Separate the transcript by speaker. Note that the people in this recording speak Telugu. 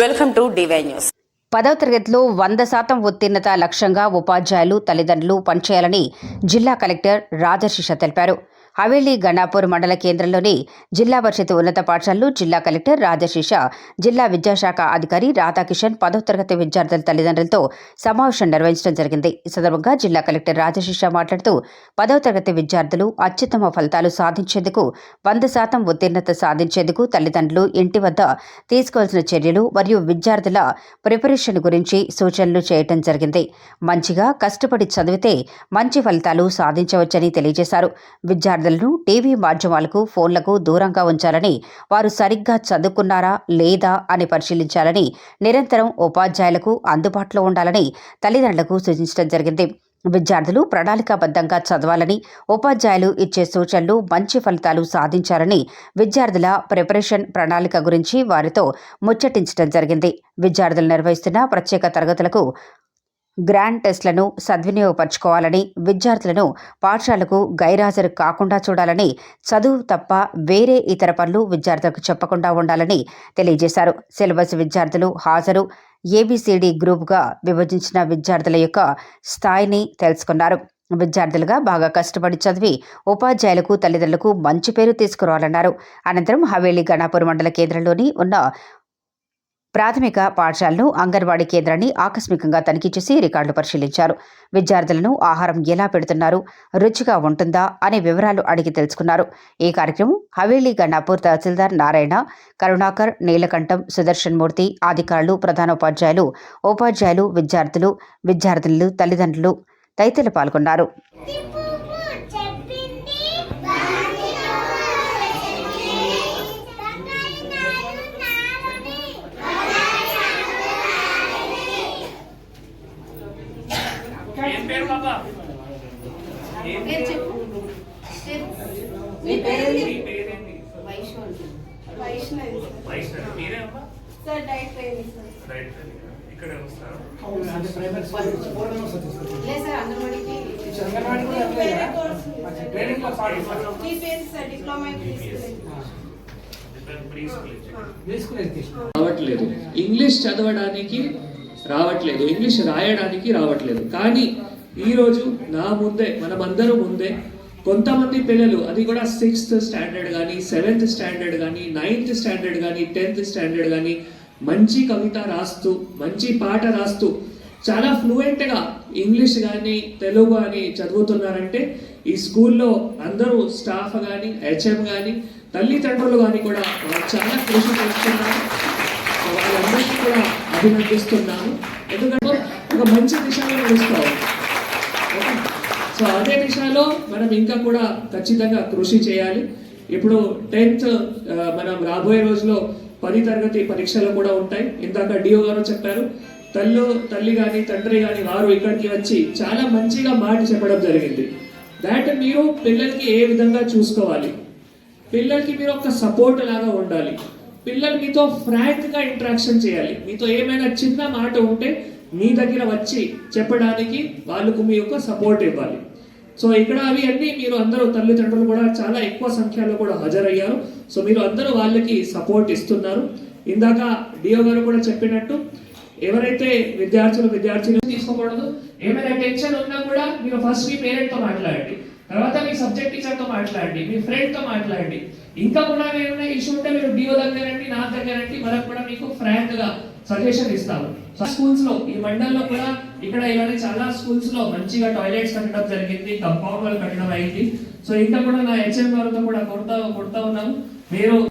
Speaker 1: Welcome to DY news.
Speaker 2: పదవ తరగతిలో వంద శాతం ఉత్తీర్ణత లక్ష్యంగా ఉపాధ్యాయులు తల్లిదండ్రులు పనిచేయాలని జిల్లా కలెక్టర్ రాజశిష తెలిపారు. హవేలీ గణాపూర్ మండల కేంద్రంలోని జిల్లా పరిషత్ ఉన్నత పాఠశాలలో జిల్లా కలెక్టర్ రాజశిష జిల్లా విద్యాశాఖ అధికారి రాధాకిషన్ పదో తరగతి విద్యార్థుల తల్లిదండ్రులతో సమావేశం నిర్వహించడం జరిగింది. ఈ సందర్భంగా జిల్లా కలెక్టర్ రాజశిష మాట్లాడుతూ పదవ తరగతి విద్యార్థులు అత్యుత్తమ ఫలితాలు సాధించేందుకు వంద శాతం ఉత్తీర్ణత సాధించేందుకు తల్లిదండ్రులు ఇంటి వద్ద తీసుకోవాల్సిన చర్యలు మరియు విద్యార్థుల ప్రిపరేషన్ గురించి సూచనలు చేయటం జరిగింది. మంచిగా కష్టపడి చదివితే మంచి ఫలితాలు సాధించవచ్చని తెలియజేశారు. విద్యార్థులను టీవీ మాధ్యమాలకు ఫోన్లకు దూరంగా ఉంచాలని వారు సరిగ్గా చదువుకున్నారా లేదా అని పరిశీలించాలని నిరంతరం ఉపాధ్యాయులకు అందుబాటులో ఉండాలని తల్లిదండ్రులకు సూచించడం జరిగింది. విద్యార్థులు ప్రణాళికాబద్ధంగా చదవాలని ఉపాధ్యాయులు ఇచ్చే సూచనలు మంచి ఫలితాలు సాధించాలని విద్యార్థుల ప్రిపరేషన్ ప్రణాళిక గురించి వారితో ముచ్చటించడం జరిగింది. విద్యార్థులు నిర్వహిస్తున్న ప్రత్యేక తరగతులకు గ్రాండ్ టెస్ట్లను సద్వినియోగపరచుకోవాలని విద్యార్థులను పాఠశాలకు గైరాజరు కాకుండా చూడాలని చదువు తప్ప వేరే ఇతర పనులు విద్యార్థులకు చెప్పకుండా ఉండాలని తెలియజేశారు. సిలబస్ విద్యార్థులు హాజరు. ఏబిసిడి గ్రూప్గా విభజించిన విద్యార్థుల యొక్క స్థాయిని తెలుసుకున్నారు. విద్యార్థులుగా బాగా కష్టపడి చదివి ఉపాధ్యాయులకు తల్లిదండ్రులకు మంచి పేరు తీసుకురావాలన్నారు. అనంతరం హవేలీ గణాపూర్ మండల కేంద్రంలోని ఉన్న ప్రాథమిక పాఠశాలను అంగన్వాడీ కేంద్రాన్ని ఆకస్మికంగా తనిఖీ చేసి రికార్డులు పరిశీలించారు. విద్యార్థులను ఆహారం ఎలా పెడుతున్నారు? రుచిగా ఉంటుందా? అనే వివరాలు అడిగి తెలుసుకున్నారు. ఈ కార్యక్రమం హవేలీ గన్నాపూర్ తహసీల్దార్ నారాయణ కరుణాకర్ నీలకంఠం సుదర్శన్ మూర్తి అధికారులు ప్రధానోపాధ్యాయులు ఉపాధ్యాయులు విద్యార్థులు విద్యార్థినులు తల్లిదండ్రులు తదితరులు పాల్గొన్నారు.
Speaker 3: ఏం పేరు బాబా? ఏం
Speaker 4: మీ పేరేంటి?
Speaker 3: మీ పేరేంటి?
Speaker 4: వైష్ణవి.
Speaker 3: వైష్ణవి. మీరే అమ్మా?
Speaker 4: Sir diet training sir.
Speaker 3: Right ఇక్కడే వస్తారు?
Speaker 4: లేదు సార్ అంగన్వాడీకి
Speaker 5: అంగన్వాడీ కూడా
Speaker 4: మీకు వేరే
Speaker 5: అప్లై
Speaker 4: కోర్స్. ఉంది సార్.
Speaker 5: ట్రైనింగ్లో పార్టిసిపేట్
Speaker 4: మీ పేరు sir diploma in physical
Speaker 3: pre school
Speaker 5: తీసుకుని ఎడ్యుకేషన్.
Speaker 6: రావట్లేదు. ఇంగ్లీష్ చదవడానికి రావట్లేదు. ఇంగ్లీష్ రాయడానికి రావట్లేదు. కానీ ఈరోజు నా ముందే మనమందరం ముందే కొంతమంది పిల్లలు అది కూడా సిక్స్త్ స్టాండర్డ్ కానీ సెవెంత్ స్టాండర్డ్ కానీ నైన్త్ స్టాండర్డ్ కానీ టెన్త్ స్టాండర్డ్ కానీ మంచి కవిత రాస్తూ మంచి పాట రాస్తూ చాలా ఫ్లూయెంట్గా ఇంగ్లీష్ కానీ తెలుగు కానీ చదువుతున్నారంటే ఈ స్కూల్లో అందరూ స్టాఫ్ కానీ హెచ్ఎం కానీ తల్లిదండ్రులు కానీ కూడా చాలా కృషి చేస్తున్నారు. కూడా అభినందిస్తున్నాను. ఎందుకంటే ఒక మంచి దిశలో నడుస్తావు. సో అదే దిశలో మనం ఇంకా కూడా ఖచ్చితంగా కృషి చేయాలి. ఇప్పుడు టెన్త్ మనం రాబోయే రోజులో పది తరగతి పరీక్షలు కూడా ఉంటాయి. ఇందాక డిఓ గారు చెప్పారు తల్లు తల్లి కానీ తండ్రి కానీ వారు ఇక్కడికి వచ్చి చాలా మంచిగా మాట చెప్పడం జరిగింది. దాట్ మీరు పిల్లలకి ఏ విధంగా చూసుకోవాలి? పిల్లలకి మీరు ఒక సపోర్ట్ లాగా ఉండాలి. పిల్లలు మీతో ఫ్రాంక్గా ఇంటరాక్షన్ చేయాలి. మీతో ఏమైనా చిన్న మాట ఉంటే మీ దగ్గర వచ్చి చెప్పడానికి వాళ్ళకు మీ యొక్క సపోర్ట్ ఇవ్వాలి. సో ఇక్కడ అవి అన్నీ మీరు అందరూ తల్లిదండ్రులు కూడా చాలా ఎక్కువ సంఖ్యలో కూడా హాజరయ్యారు. సో మీరు అందరూ వాళ్ళకి సపోర్ట్ ఇస్తున్నారు. ఇందాక డియో గారు కూడా చెప్పినట్టు ఎవరైతే విద్యార్థులు విద్యార్థులు తీసుకోకూడదు ఏమైనా టెన్షన్ ఉన్నా కూడా మీరు ఫస్ట్ మీ పేరెంట్తో మాట్లాడండి. తర్వాత మీ సబ్జెక్ట్ టీచర్తో మాట్లాడండి మీ ఫ్రెండ్తో మాట్లాడండి. ఇంకా కూడా ఏమైనా ఇష్యూ ఉంటే మీరు డిఓ దగ్గరండి నా దగ్గరండి మనకు కూడా మీకు ఫ్రాంక్గా సజెషన్ ఇస్తాము స్కూల్స్లో ఈ మండల్లో కూడా ఇక్కడ ఇలానే చాలా స్కూల్స్లో మంచిగా టాయిలెట్స్ కట్టడం జరిగింది కంపౌండ్ వాళ్ళు కట్టడం అయింది. సో ఇంకా కూడా నా హెచ్ఎం వారితో కూడా కొడతా కొడతా ఉన్నాము మీరు